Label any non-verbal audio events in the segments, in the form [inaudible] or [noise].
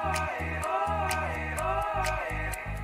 Oi, oi, oi.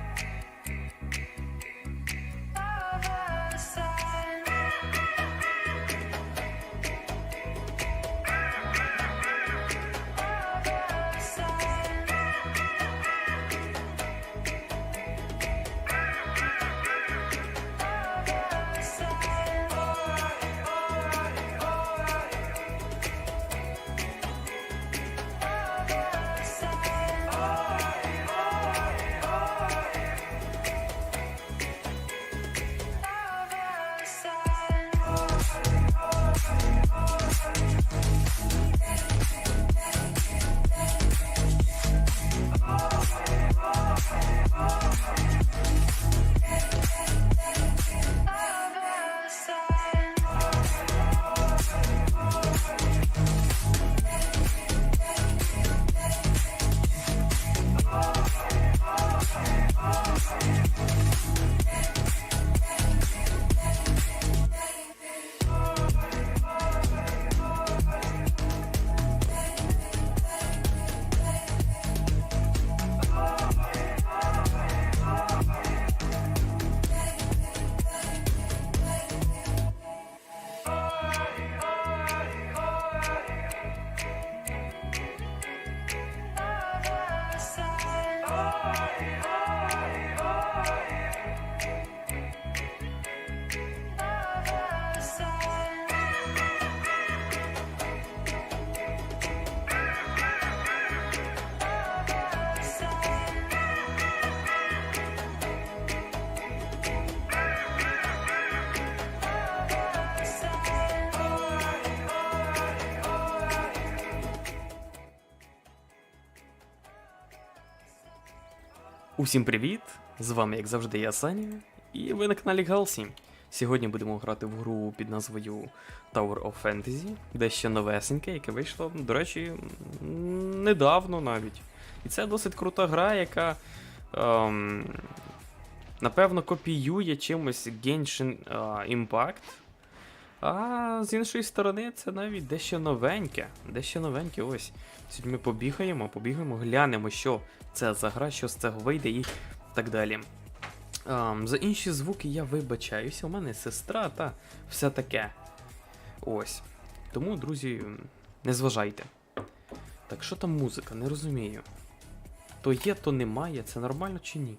Oi, oi, oi, Усім привіт! З вами, як завжди, я Саня, і ви на каналі Галсі. Сьогодні будемо грати в гру під назвою Tower of Fantasy, дещо новесеньке, яке вийшло, до речі, недавно навіть. І це досить крута гра, яка ем, напевно копіює чимось Genshin е, Impact. А з іншої сторони, це навіть дещо новеньке. Дещо новеньке, ось. Сьогодні ми побігаємо, побігаємо, глянемо, що це за гра, що з цього вийде і так далі. Ам, за інші звуки я вибачаюся, у мене сестра та все таке. Ось. Тому, друзі, не зважайте. Так, що там музика? Не розумію. То є, то немає, це нормально чи ні?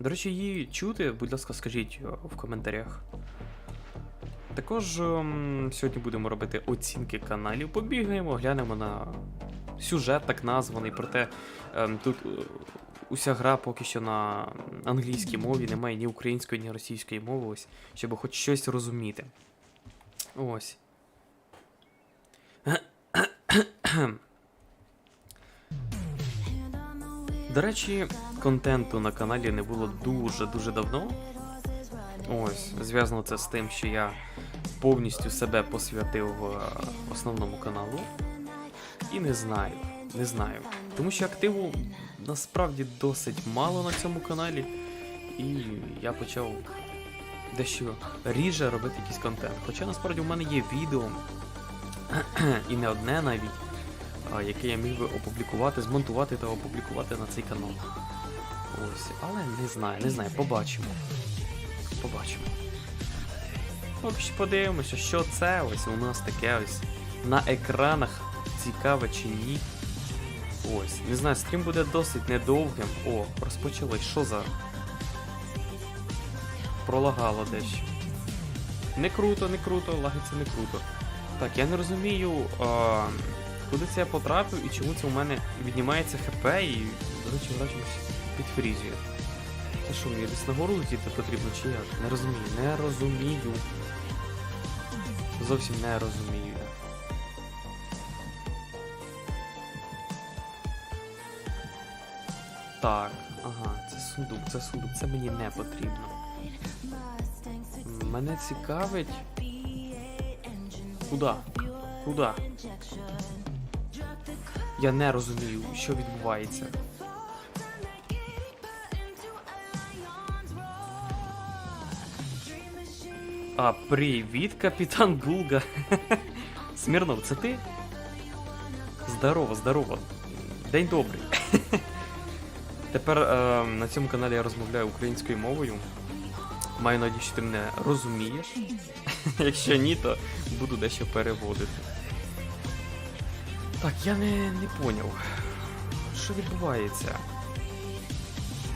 До речі, її чути, будь ласка, скажіть в коментарях. Також ем, сьогодні будемо робити оцінки каналів. Побігаємо, глянемо на сюжет, так названий. Проте ем, тут е, уся гра поки що на англійській мові, немає ні української, ні російської мови, ось, щоб хоч щось розуміти. Ось. До речі, контенту на каналі не було дуже-дуже давно. Ось, зв'язано це з тим, що я повністю себе посвятив е, основному каналу. І не знаю, не знаю. Тому що активу насправді досить мало на цьому каналі. І я почав дещо ріже робити якийсь контент. Хоча насправді в мене є відео, [clears throat] і не одне навіть, яке я міг би опублікувати, змонтувати та опублікувати на цей канал. Ось, але не знаю, не знаю, побачимо. Побачимо. Поки що подивимося, що це ось у нас таке ось на екранах. Цікаве чи ні. Ось, не знаю, стрім буде досить недовгим. О, розпочалось. Що за. Пролагало дещо. Не круто, не круто, лаги не круто. Так, я не розумію, а, куди це я потрапив і чому це у мене віднімається ХП і, до речі, гра чомусь підфрізює. Та що, мені десь нагору летіти потрібно чи як? Не розумію, не розумію. Зовсім не розумію. Так, ага, це сундук, це сундук, це мені не потрібно. Мене цікавить. Куда? Куда? Я не розумію, що відбувається. А, привіт, капітан Булга. [laughs] Смірнов, це ти? Здорово, здорово. День добрий. [laughs] Тепер е, на цьому каналі я розмовляю українською мовою. Маю надію, що ти мене розумієш. [laughs] Якщо ні, то буду дещо переводити. Так, я не, не поняв. Що відбувається?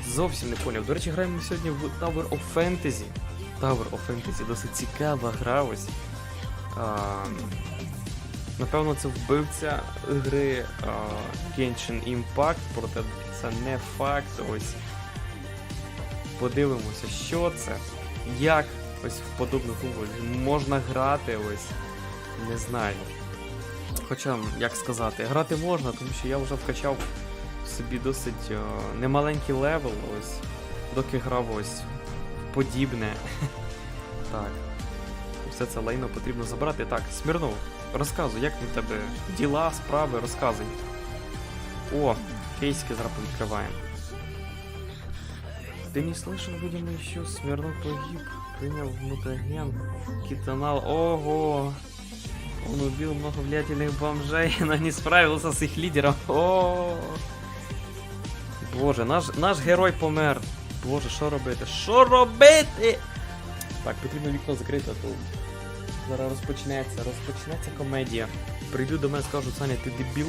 Зовсім не поняв. До речі, граємо сьогодні в Tower of Fantasy. Tower of Fantasy досить цікава гра ось. Напевно, це вбивця гри а, Genshin Impact, проте це не факт. Ось. Подивимося, що це, як ось в подобну гру можна грати, ось. Не знаю. Хоча, як сказати, грати можна, тому що я вже вкачав собі досить е, немаленький левел, ось, доки грав ось подібне. [laughs] так. Все це лайно потрібно забрати. Так, Смірнов, розказуй, як в тебе діла, справи, розказуй. О, кейсики зараз відкриваємо. Ты не слышал, видимо, еще Смирнов погиб, принял мутаген, китанал. Ого! Он убил много влиятельных бомжей, [laughs] но не справился с их лидером. О! Боже, наш, наш герой помер. Боже, що робити? Що робити? Так, потрібно вікно закрити, а то зараз розпочнеться, розпочнеться комедія. Прийду до мене, скажуть, Саня, ти дебіл?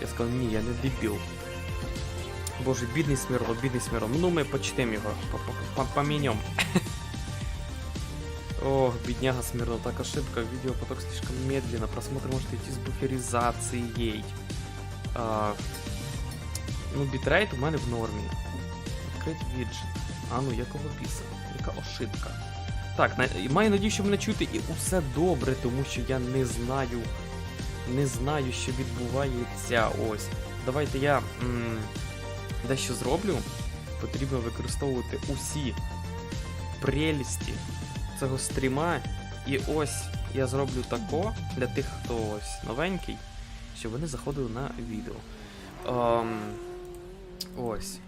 Я скажу, ні, я не дебіл. Боже, бідний Смірло, бідний Смірло. Ну ми почтем його, по- по- по- помінем. [laughs] Ох, бедняга Смирло, так ошибка, видеопоток слишком медленно, просмотр может идти с буферизацией. Ну, бітрейт у мене в нормі. Відкрить віджит. А ну, якого біса? Яка ошибка? Так, на... маю надію, що мене чути і усе добре, тому що я не знаю. Не знаю, що відбувається. Ось. Давайте я м, дещо зроблю. Потрібно використовувати усі прелісті цього стріма. І ось я зроблю тако для тих, хто ось новенький, щоб вони заходили на відео. Ем, ось.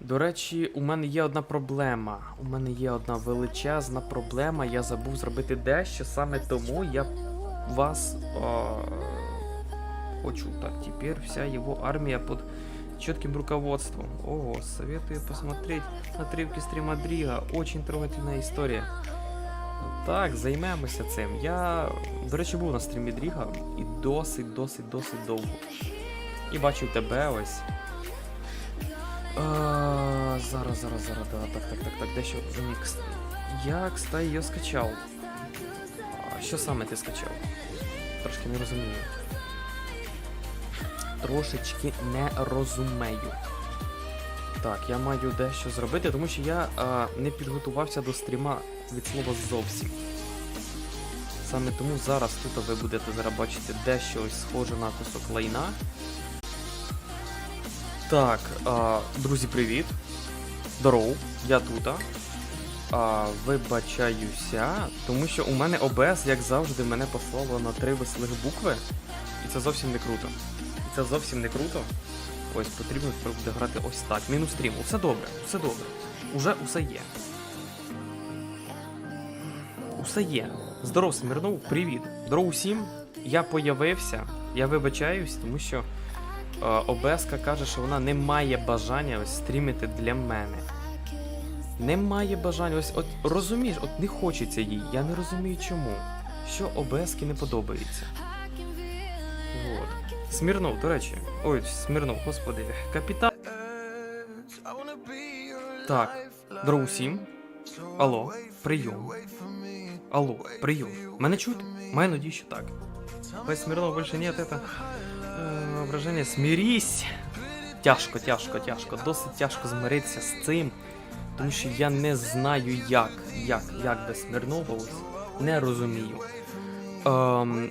До речі, у мене є одна проблема. У мене є одна величезна проблема. Я забув зробити дещо, саме тому я вас е, хочу. Так, тепер вся його армія під четким руководством. Ого, советую посмотреть отрывки стрима Дріга. Очень трогательна історія. Так, займемося цим. Я, до речі, був на стрімі Дріга і досить, досить, досить довго. І бачив тебе ось. А, зараз, зараз, зараз, да, так, так, так, так, дещо. М, кс- Я, кстати, її скачав. А що саме ти скачав? Трошки не розумію. Трошечки не розумію. Так, я маю дещо зробити, тому що я а, не підготувався до стріма від слова зовсім. Саме тому зараз тут ви будете зараз бачити дещо ось схоже на кусок лайна. Так, а, друзі, привіт. Здоров, я тут. А, вибачаюся, тому що у мене ОБС, як завжди, мене послало на три веселих букви. І це зовсім не круто. І це зовсім не круто. Ось потрібно буде грати ось так. Мінус стрім. Усе добре, все добре. Уже усе є. Усе є. Здоров, Смірнов, привіт. Здоров усім. Я появився. Я вибачаюсь, тому що е, ОБСка каже, що вона не має бажання ось стрімити для мене. Не має бажання. Ось от розумієш, от не хочеться їй. Я не розумію чому. Що ОБСки не подобається. Вот. Смірнов, до речі. Ой, Смірнов, господи. Капітан. Так, здоров усім. Алло, прийом. Алло, прийом. Мене чути? Маю надію, що так. Без Смірнова більше нет, это... Враження смирись. Тяжко, тяжко, тяжко. Досить тяжко змиритися з цим. Тому що я не знаю як. Як, як без Смірнова ось. Не розумію. Ем,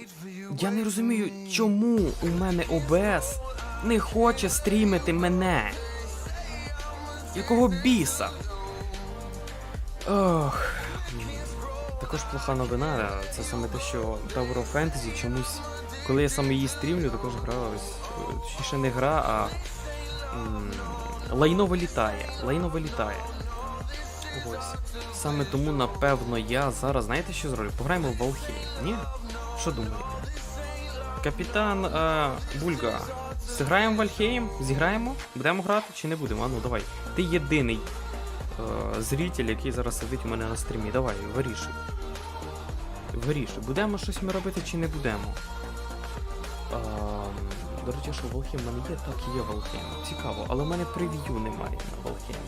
я не розумію, чому у мене ОБС не хоче стрімити мене. Якого біса? Ох. Також плоха новина, це саме те, що Tower of Fantasy чомусь, коли я саме її стрімлю, також гра ось. е, Точніше не гра, а м, лайно вилітає. Лайно вилітає. Ось. Саме тому, напевно, я зараз, знаєте, що зроблю? Пограємо в Valheim. Ні? Що думаєте? Капітан е, Бульга. Зіграємо в Альхейм? Зіграємо? Будемо грати чи не будемо? А ну давай. Ти єдиний е, зритель, який зараз сидить у мене на стрімі. Давай, вирішуй. Вирішуй, будемо щось ми робити чи не будемо. Е, до речі, що Волхейм в мене є, так є Волхейм. Цікаво, але в мене прев'ю немає на Волхейм.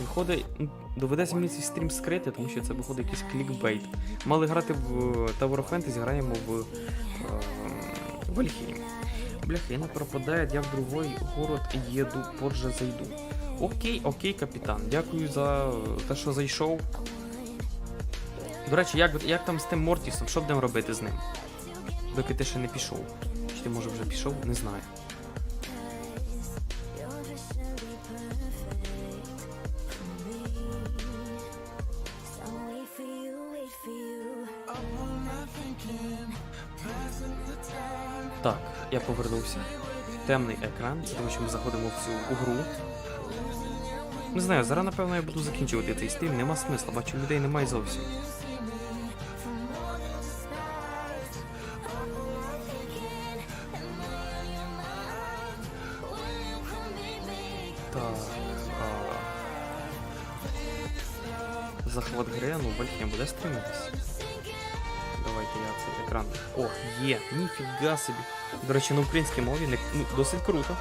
Виходить, м, доведеться мені цей стрім скрити, тому що це виходить якийсь клікбейт. Мали грати в Tower of Fantasy, граємо в е, Вальхейм. Бляха, не пропадає, я в другой город їду, позже зайду. Окей, окей, капітан. Дякую за те, що зайшов. До речі, як, як там з тим Мортісом? Що будемо робити з ним? Доки ти ще не пішов. Чи ти може вже пішов? Не знаю. Так, я повернувся. Темний екран, тому що ми заходимо в цю гру. Не знаю, зараз напевно я буду закінчувати цей стрім, нема смисла, бачу людей немає зовсім. Так. А... Захват гри, ну Вальхем буде стриматись. Давайте я цей екран. О, є, ніфіга собі. До речі, на українській мові не, ну, досить круто.